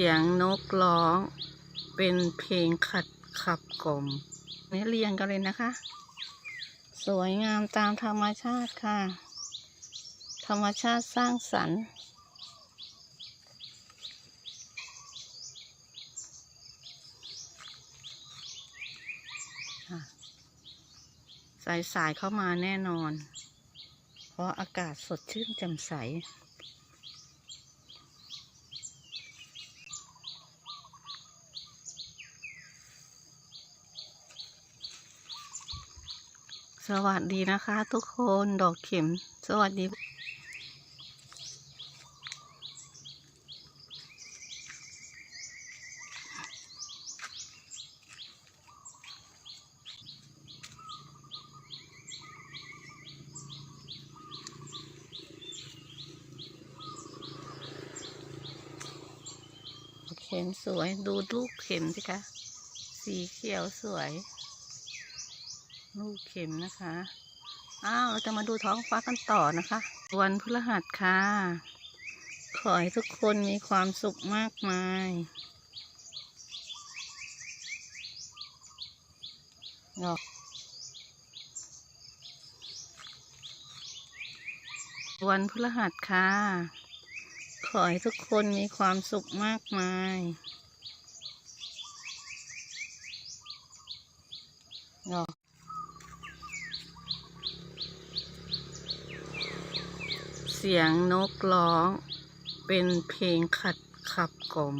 สียงนกร้อง เป็นเพลงขัดขับกลมนี่เรียงกันเลยนะคะ สวยงามตามธรรมชาติค่ะ ธรรมชาติสร้างสรรค์สายสายเข้ามาแน่นอน เพราะอากาศสดชื่นแจ่มใส สวัสดีนะคะทุกคนดอกเข็ม สวัสดี เข็มสวยดูลูกเข็มสิคะ สีเขียวสวย ลูกเข็มนะคะ อ้าว เราจะมาดูท้องฟ้ากันต่อนะคะ วันพฤหัสค่ะ ขอให้ทุกคนมีความสุขมากมาย ดอกวันพฤหัสค่ะ ขอให้ทุกคนมีความสุขมากมายดอกเสียงนกร้อง เป็นเพลงขัดขับกลม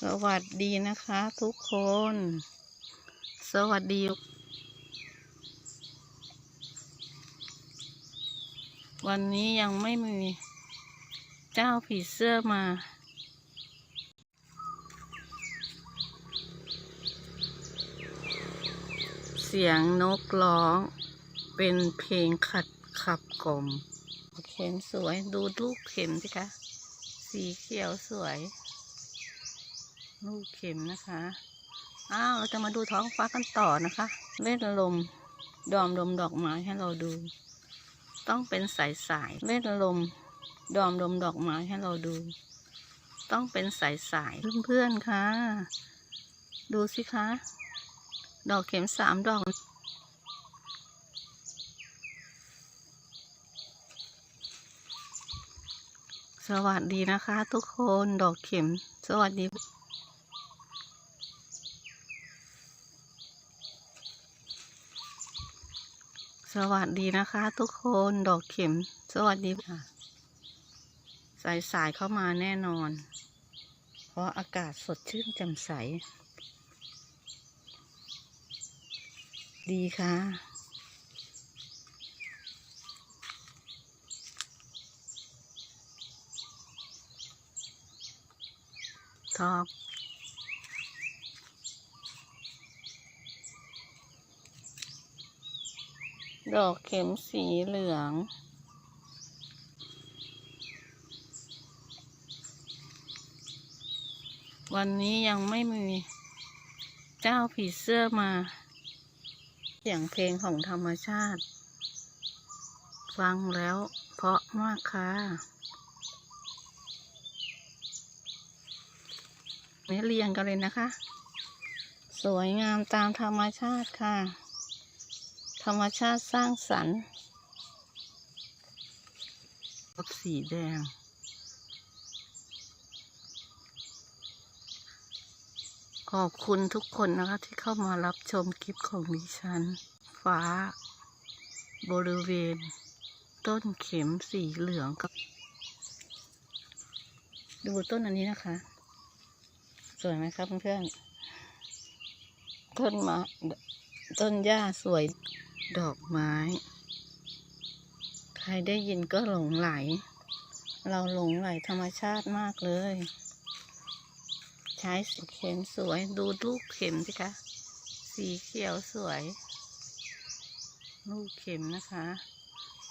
สวัสดีนะคะทุกคน สวัสดี วันนี้ยังไม่มีเจ้าผีเสื้อมา สียงนกร้อง เป็นเพลงขัดขับกล่อมเข็มสวยดูลูกเข็มสิคะ สีเขียวสวย ลูกเข็มนะคะ อ้าว เราจะมาดูท้องฟ้ากันต่อนะคะ เล่นลม ดอมลมดอกไม้ให้เราดู ต้องเป็นสายสายเล่นลม ดอมลมดอกไม้ให้เราดู ต้องเป็นสายสายเพื่อนๆค่ะ ดูสิคะ ดอกเข็มสามดอก สวัสดีนะคะทุกคนดอกเข็ม สวัสดีสวัสดีนะคะทุกคนดอกเข็ม สวัสดีค่ะ สายสายเข้ามาแน่นอน เพราะอากาศสดชื่นแจ่มใส ดีค่ะทอบดอกเข็มสีเหลืองวันนี้ยังไม่มีเจ้าผีเสื้อมา เสียงเพลงของธรรมชาติ ฟังแล้วเพราะมากค่ะนี่เรียงกันเลยนะคะ สวยงามตามธรรมชาติค่ะ ธรรมชาติสร้างสรรค์สีแดง ขอบคุณทุกคนนะคะที่เข้ามารับชมคลิปของดิฉัน ฟ้า บริเวณ ต้นเข็มสีเหลืองกับ ดูต้นอันนี้นะคะ สวยไหมครับเพื่อนๆต้นม้ต้นหญ้าสวยดอกไม้ ใครได้ยินก็หลงไหล เราหลงไหลธรรมชาติมากเลย ใช้สีเข็มสวย ดูลูกเข็มสิคะ สีเขียวสวย ลูกเข็มนะคะ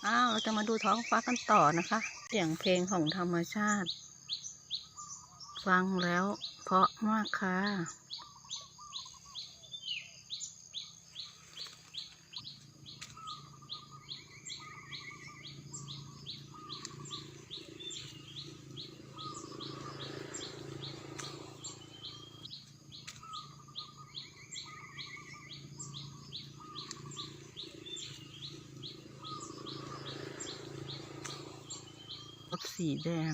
อ้าว เราจะมาดูท้องฟ้ากันต่อนะคะ เสียงเพลงของธรรมชาติ ฟังแล้วเพราะมากค่ะ สีแดง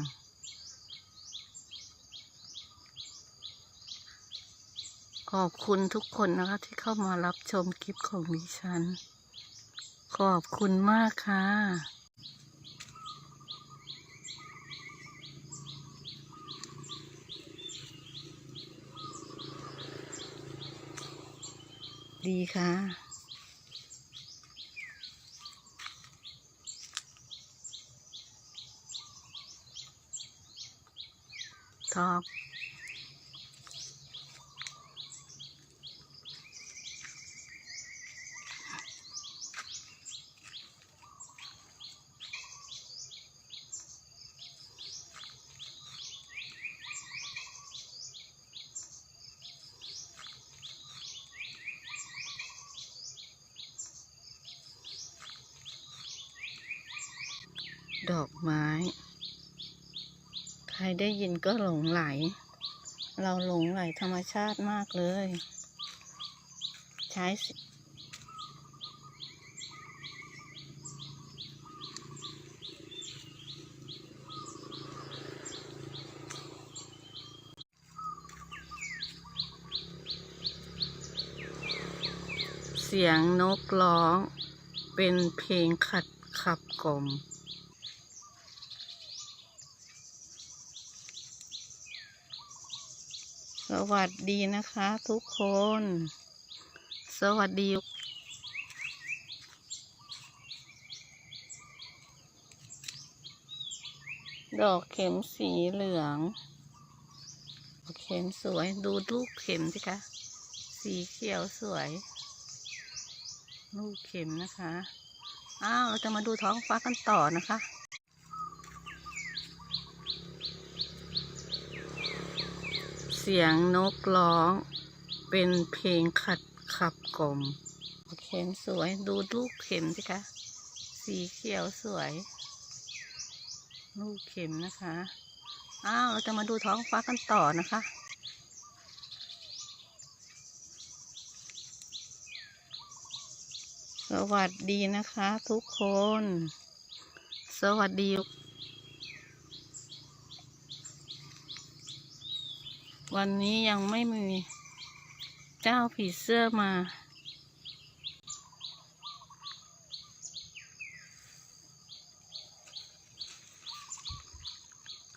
ขอบคุณทุกคนนะคะที่เข้ามารับชมคลิปของดิฉัน ขอบคุณมากค่ะดีค่ะ ชอบดอกไม้ ครได้ยินก็หลงไหล เราหลงไหลธรรมชาติมากเลย ใช้เสียงนกร้องเป็นเพลงขัดขับกลม สวัสดีนะคะทุกคน สวัสดีดอกเข็มสีเหลือง เข็มสวยดูลูกเข็มสิคะ สีเขียวสวย ลูกเข็มนะคะ อ้าว เราจะมาดูท้องฟ้ากันต่อนะคะ สียงนกร้อง เป็นเพลงขัดขับกลมเข็มสวยดูลูกเข็มสิคะ สีเขียวสวย ลูกเข็มนะคะ อ้าว เราจะมาดูท้องฟ้ากันต่อนะคะ สวัสดีนะคะทุกคน สวัสดี วันนี้ยังไม่มีเจ้าผีเสื้อมา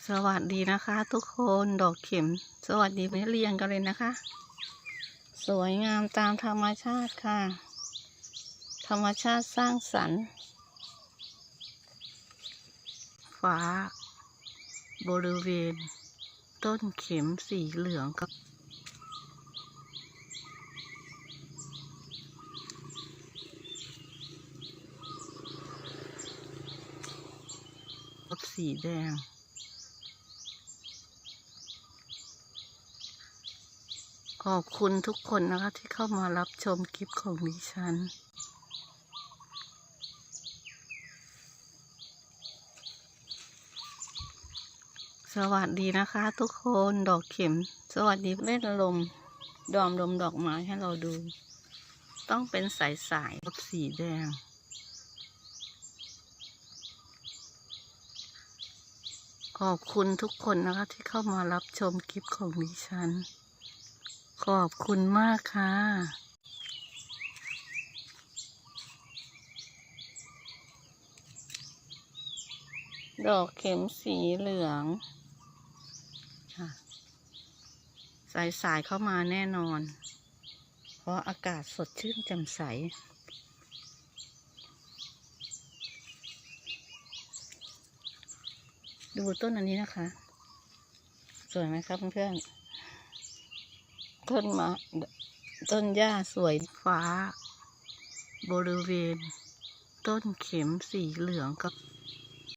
สวัสดีนะคะ ทุกคนดอกเข็ม สวัสดีไม่เรียงกันเลยนะคะ สวยงามตามธรรมชาติค่ะ ธรรมชาติสร้างสรรค์ฟ้าบริเวณ ต้นเข็มสีเหลืองกับสีแดง ขอบคุณทุกคนนะคะที่เข้ามารับชมคลิปของดิฉัน สวัสดีนะคะทุกคนดอกเข็ม สวัสดีเล่นลม ดอมลมดอกไม้ให้เราดู ต้องเป็นสายสายๆสีแดง ขอบคุณทุกคนนะคะที่เข้ามารับชมคลิปของดิฉัน ขอบคุณมากค่ะดอกเข็มสีเหลืองค่ะ สายสายเข้ามาแน่นอน เพราะอากาศสดชื่นแจ่มใส ดูต้นอันนี้นะคะ สวยไหมครับเพื่อนๆต้นมะต้นหญ้าสวยฟ้า บริเวณ ต้นเข็มสีเหลืองกับ